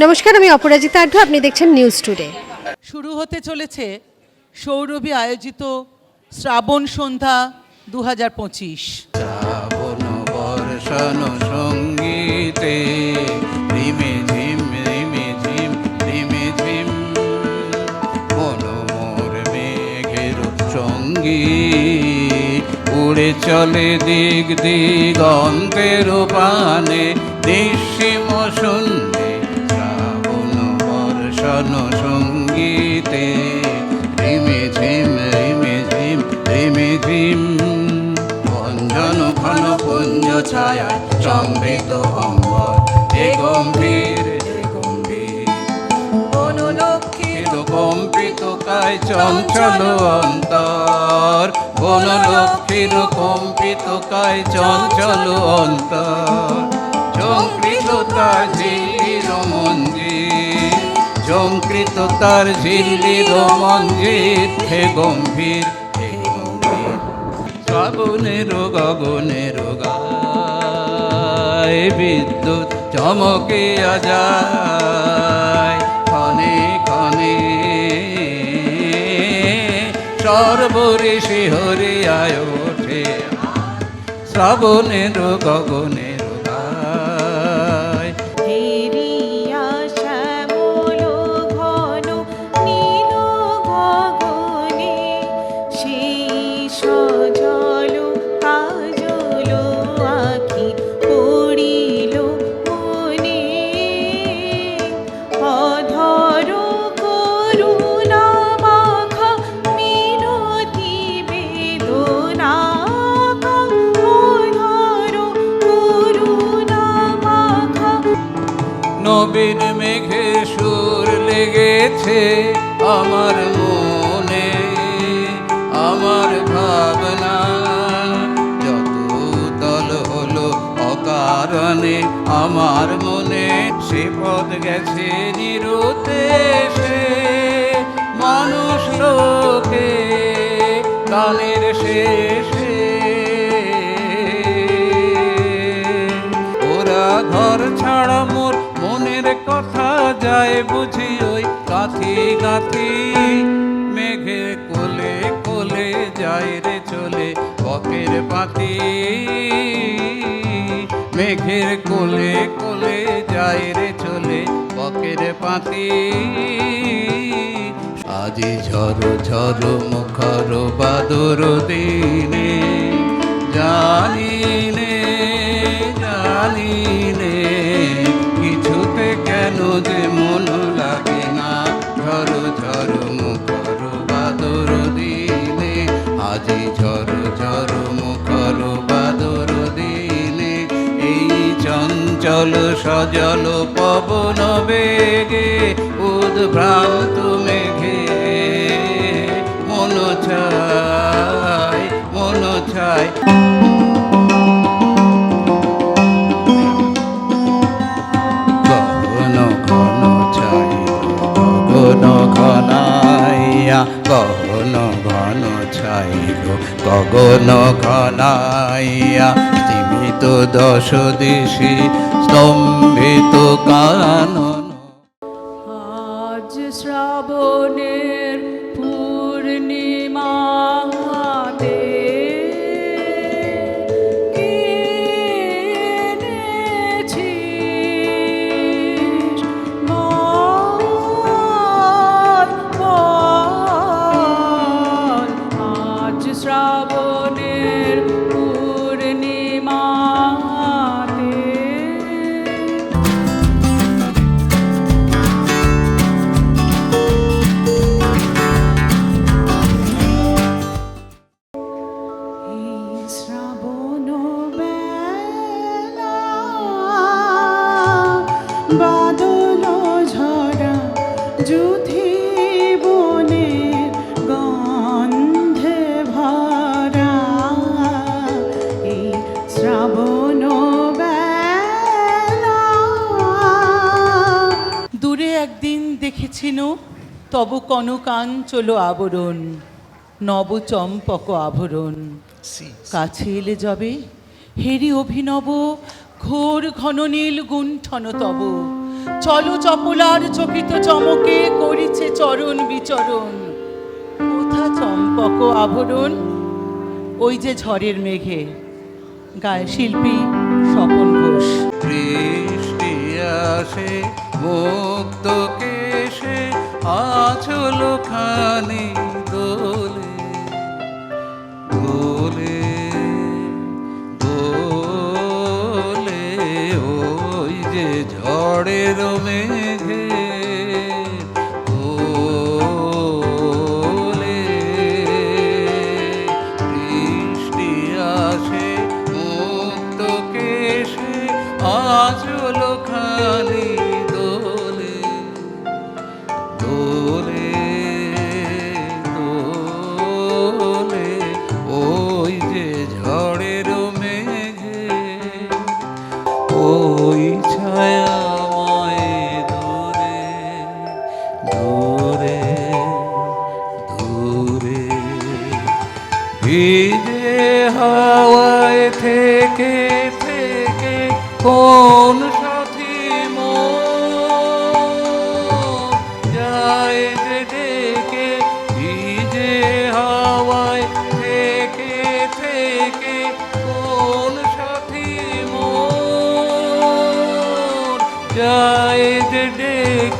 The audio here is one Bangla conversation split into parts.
নমস্কার আমি অপরাজিতা আঢ্য আপনি দেখছেন নিউজ টুডে শুরু হতে চলেছে সৌরভী আয়োজিত শ্রাবণ সন্ধ্যা দু হাজার পঁচিশ সঙ্গীতে উড়ে চলে দিক দিগন্তের পানে নিঃসীম শূন্যে বর্ষণ সঙ্গীতে রিমে ঝিম রিমে ঝিম রিমে ঝিম। ভঞ্জন ঘন পুঞ্জ ছায়া সমৃত অম্বর এ গম্ভীর কম্পিত কায় চঞ্চল অন্তর। বনলক্ষ্মীর কম্পিত কায় চঞ্চল অন্তর। ঝঙ্কৃত তার ঝঙ্কৃত তার ঝিল্লির মঞ্জির হে গম্ভীর হে গম্ভীর। শ্রাবণের গগনের গায় বিদ্যুৎ চমকিয়া যায় ক্ষণে ক্ষণে সর্বঋষি হরিয়ায় ওঠে। শ্রাবণের গগনের অকারণে আমার মনে সে পথ গেছে নিরুদ্দেশে। মানুষ লোকে গানের শেষে। ওরা ঘর ছাড়া মোর মনের কথা যায় বুঝি ওই গাথি গাথি মেঘে কোলে কোলে যায় রে চলে বকের পাতি। মেঘের কোলে কোলে যায় রে চলে বকের পাতি আজি ঝড় ঝড় মুখর বাদর দিনে জানি নে জানি নে কিছুতে কেন যে মন লাগে না? ঝড় ঝড় চঞ্চল সজল পবন বেগে, উদ্ভ্রান্ত মেঘে। মন ছায় মন ছায়। গগন, ঘন ছাই গগন, ঘনাইয়া। গগন, ঘন ছাই গগন, ঘনাইয়া। দশ দিশি স্তম্ভিত কানন বাদল ঝরা যুথি বনে গন্ধে ভরা। এই শ্রাবণ বেলা। দূরে একদিন তব কনকাঞ্চল আবরণ নব চম্পক আভরণ কাছে এলে যাবে হেরি অভিনব ঘোর ঘন নীল গুণ্ঠন তব। চলো চপলার চকিত চমকে করিছে চরণ বিচরণ। কোথা চম্পক আভরণ? ওই যে ঝড়ের মেঘে। গায়ে শিল্পী স্বপন ঘোষ। বৃষ্টি আসে, মুক্ত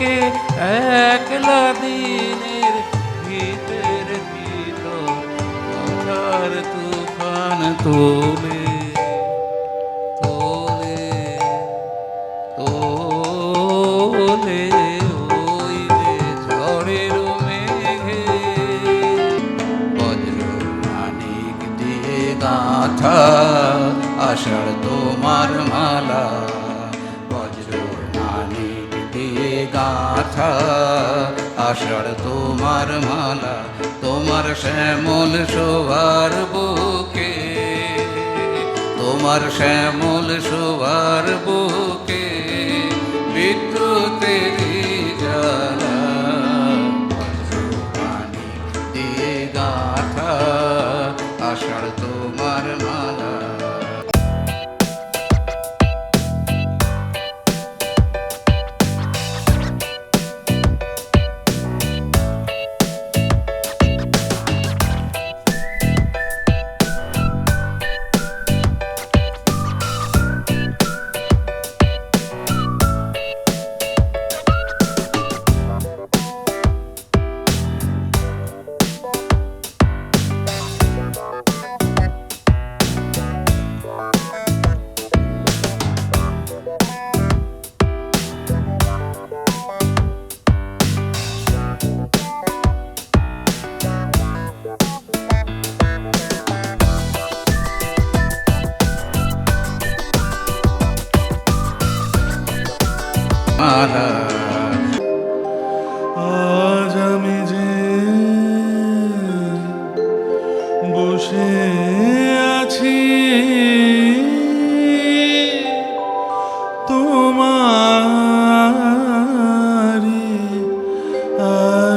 ডেকে একলা দিনের ভিতর ভিতর তুফান তোলে তোলে তোলে ওই যে ঝড়ের গাঁথা আষাঢ় তোমার মালা আষাঢ় তোমার মালা, তোমার শ্যামল শোভার বুকে। তোমার শ্যামল শোভার বুকে বিদ্যুতের দিয়ে গাথা, আষাঢ়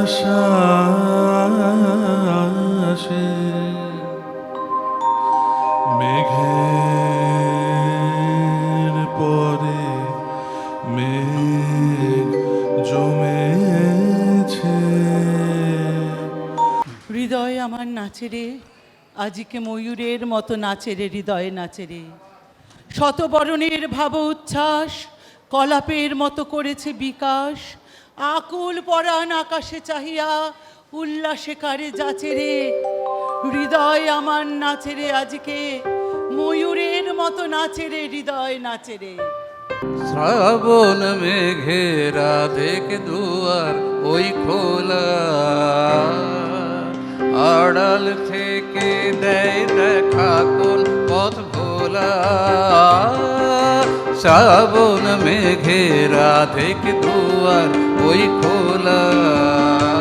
আশা মেঘের পরে মেঘ জমেছে। হৃদয় আমার নাচে রে, আজকে ময়ূরের মতো নাচে রে, হৃদয়ে নাচে রে। শতবরণের ভাব উচ্ছ্বাস, কলাপের মতো করেছে বিকাশ আকুল পরাণ আকাশে চাহিয়া উল্লাসে কারে যাচে রে। হৃদয় আমার নাচে রে আজকে, ময়ূরের মতো নাচে রে, হৃদয় নাচে রে। শ্রাবণ মেঘেরা দেখে দুয়ার, ওই খোলা আড়াল থেকে দেয় দেখা কোন পথ ভোলা। শ্রাবণ মেঘেরা দেখে দুয়ার ওই খোলা এতক্ষণ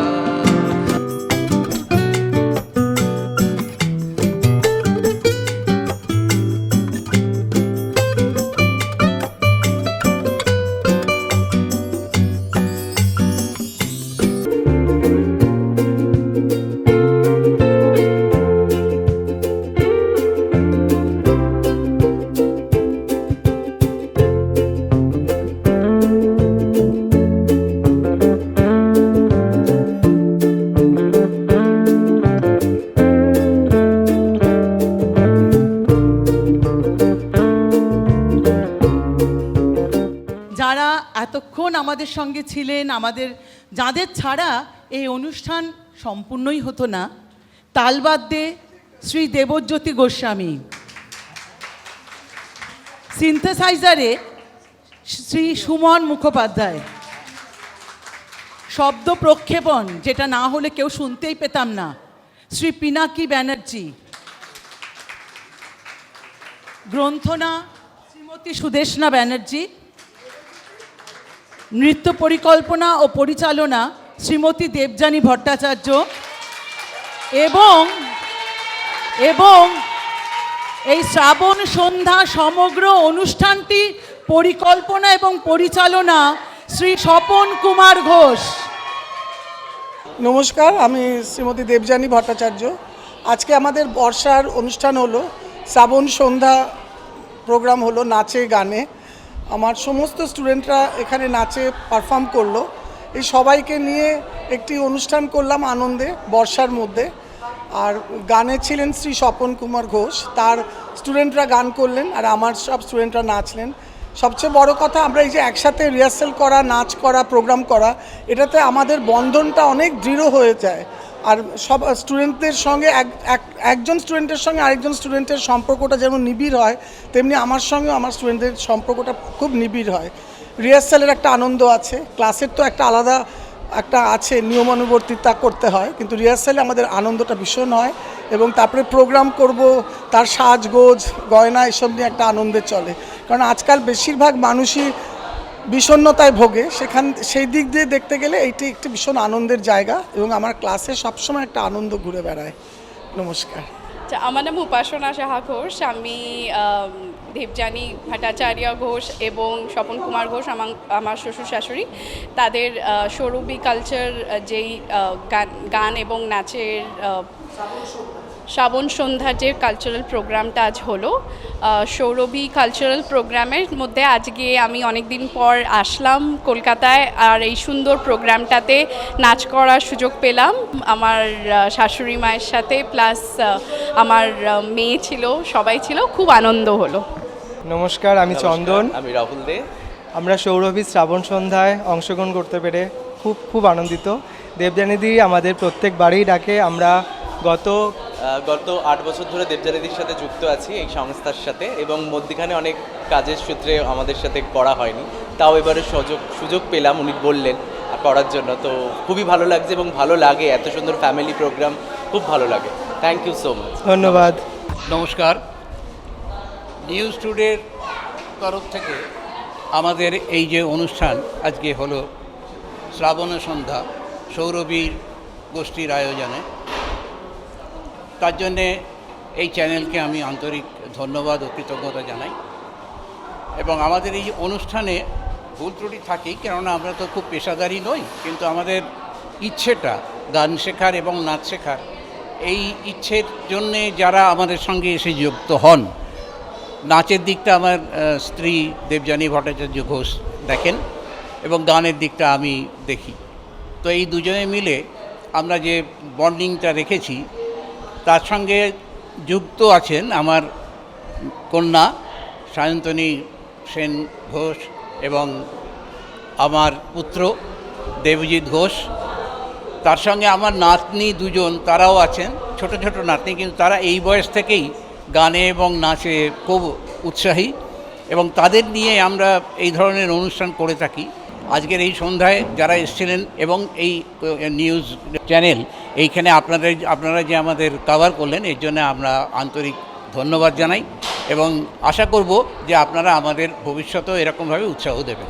আমাদের সঙ্গে ছিলেন, আমাদের, যাদের ছাড়া এই অনুষ্ঠান সম্পূর্ণই হতো না তালবাদ্যে শ্রী দেবজ্যোতি গোস্বামী। সিনথেসাইজারে শ্রী সুমন মুখোপাধ্যায়। শব্দ প্রক্ষেপণ, যেটা না হলে কেউ শুনতেই পেতাম না। শ্রী পিনাকি ব্যানার্জি। গ্রন্থনা শ্রীমতী সুদেশনা ব্যানার্জি। নৃত্য পরিকল্পনা ও পরিচালনা শ্রীমতী দেবযানী ভট্টাচার্য এবং এবং এই শ্রাবণ সন্ধ্যা সমগ্র অনুষ্ঠানটি পরিকল্পনা এবং পরিচালনা শ্রী স্বপন কুমার ঘোষ। নমস্কার, আমি শ্রীমতী দেবযানী ভট্টাচার্য। আজকে আমাদের বর্ষার অনুষ্ঠান হলো, শ্রাবণ সন্ধ্যা প্রোগ্রাম হলো নাচে গানে। আমার সমস্ত স্টুডেন্টরা এখানে নাচে পারফর্ম করল। এই সবাইকে নিয়ে একটি অনুষ্ঠান করলাম আনন্দে, বর্ষার মধ্যে। আর গানে ছিলেন শ্রী স্বপন কুমার ঘোষ। তার স্টুডেন্টরা গান করলেন আর আমার সব স্টুডেন্টরা নাচলেন। সবচেয়ে বড় কথা, আমরা এই যে একসাথে রিহার্সেল করা, নাচ করা প্রোগ্রাম করা, এটাতে আমাদের বন্ধনটা অনেক দৃঢ় হয়ে যায়। আর সব স্টুডেন্টদের সঙ্গে এক, এক- একজন স্টুডেন্টের সঙ্গে আরেকজন স্টুডেন্টের সম্পর্কটা যেমন নিবিড় হয়, তেমনি আমার সঙ্গে আমার স্টুডেন্টদের সম্পর্কটা খুব নিবিড় হয়। রিহার্সালের একটা আনন্দ আছে ক্লাসের তো একটা আলাদা একটা আছে, নিয়মানুবর্তিতা করতে হয়, কিন্তু রিহার্সালে আমাদের আনন্দটা ভীষণ হয় এবং তারপরে প্রোগ্রাম করব, তার সাজগোজ, গয়না এসব নিয়ে একটা আনন্দে চলে। কারণ আজকাল বেশিরভাগ মানুষই বিষণ্ণতায় ভোগে, সেখান, সেই দিক দিয়ে দেখতে গেলে এইটি একটি ভীষণ আনন্দের জায়গা এবং আমার ক্লাসে সবসময় একটা আনন্দ ঘুরে বেড়ায়। নমস্কার। আচ্ছা আমার নাম উপাসনা সাহা ঘোষ, আমি দেবযানী ভট্টাচার্য ঘোষ এবং স্বপন কুমার ঘোষ, আমার আমার শ্বশুর শাশুড়ি। তাদের সৌরভী কালচার যেই গান গান এবং নাচের শ্রাবণ সন্ধ্যার যে কালচারাল প্রোগ্রামটা আজ হলো সৌরভী কালচারাল প্রোগ্রামের মধ্যে আজকে আমি অনেক দিন পর আসলাম কলকাতায় আর এই সুন্দর প্রোগ্রামটাতে নাচ করার সুযোগ পেলাম। আমার শাশুড়ি মায়ের সাথে প্লাস আমার মেয়ে ছিল সবাই ছিল খুব আনন্দ হলো। নমস্কার আমি চন্দন। আমি রাহুল দে। আমরা সৌরভী শ্রাবণ সন্ধ্যায় অংশগ্রহণ করতে পেরে খুব খুব আনন্দিত। দেবযানীদি আমাদের প্রত্যেকবারেই ডাকে। আমরা গত গত আট বছর ধরে দেবজানীদির সাথে যুক্ত আছি এই সংস্থার সাথে এবং মধ্যখানে অনেক কাজের সূত্রে আমাদের সাথে করা হয়নি। তাও এবারে সুযোগ সুযোগ পেলাম উনি বললেন করার জন্য। তো খুবই ভালো লাগছে এবং ভালো লাগে এত সুন্দর ফ্যামিলি প্রোগ্রাম খুব ভালো লাগে। থ্যাংক ইউ সো মাচ ধন্যবাদ। নমস্কার। নিউজ টুডের তরফ থেকে আমাদের এই যে অনুষ্ঠান আজকে হলো শ্রাবণ সন্ধ্যা সৌরবীর গোষ্ঠীর আয়োজনে। তার জন্যে এই চ্যানেলকে আমি আন্তরিক ধন্যবাদ ও কৃতজ্ঞতা জানাই। এবং আমাদের এই অনুষ্ঠানে ভুল ত্রুটি থাকেই, কেননা আমরা তো খুব পেশাদারি নই, কিন্তু আমাদের ইচ্ছেটা গান শেখার এবং নাচ শেখার। এই ইচ্ছের জন্যে যারা আমাদের সঙ্গে এসে যুক্ত হন, নাচের দিকটা আমার স্ত্রী দেবযানী ভট্টাচার্য ঘোষ দেখেন এবং গানের দিকটা আমি দেখি। তো এই দুজনে মিলে আমরা যে বন্ডিংটা রেখেছি তার সঙ্গে যুক্ত আছেন আমার কন্যা সায়ন্তনী সেন ঘোষ এবং আমার পুত্র দেবজিৎ ঘোষ। তার সঙ্গে আমার নাতনি দুজন, তারাও আছেন, ছোট ছোট নাতনি, কিন্তু তারা এই বয়স থেকেই গানে এবং নাচে খুব উৎসাহী এবং তাদের নিয়ে আমরা এই ধরনের অনুষ্ঠান করে থাকি। আজকের এই সন্ধ্যায় যারা এসেছিলেন এবং এই নিউজ চ্যানেল, এইখানে আপনাদের, আপনারা যে আমাদের কভার করলেন, এর জন্য আমরা আন্তরিক ধন্যবাদ জানাই এবং আশা করব যে আপনারা আমাদের ভবিষ্যতেও এরকমভাবে উৎসাহ দেবেন।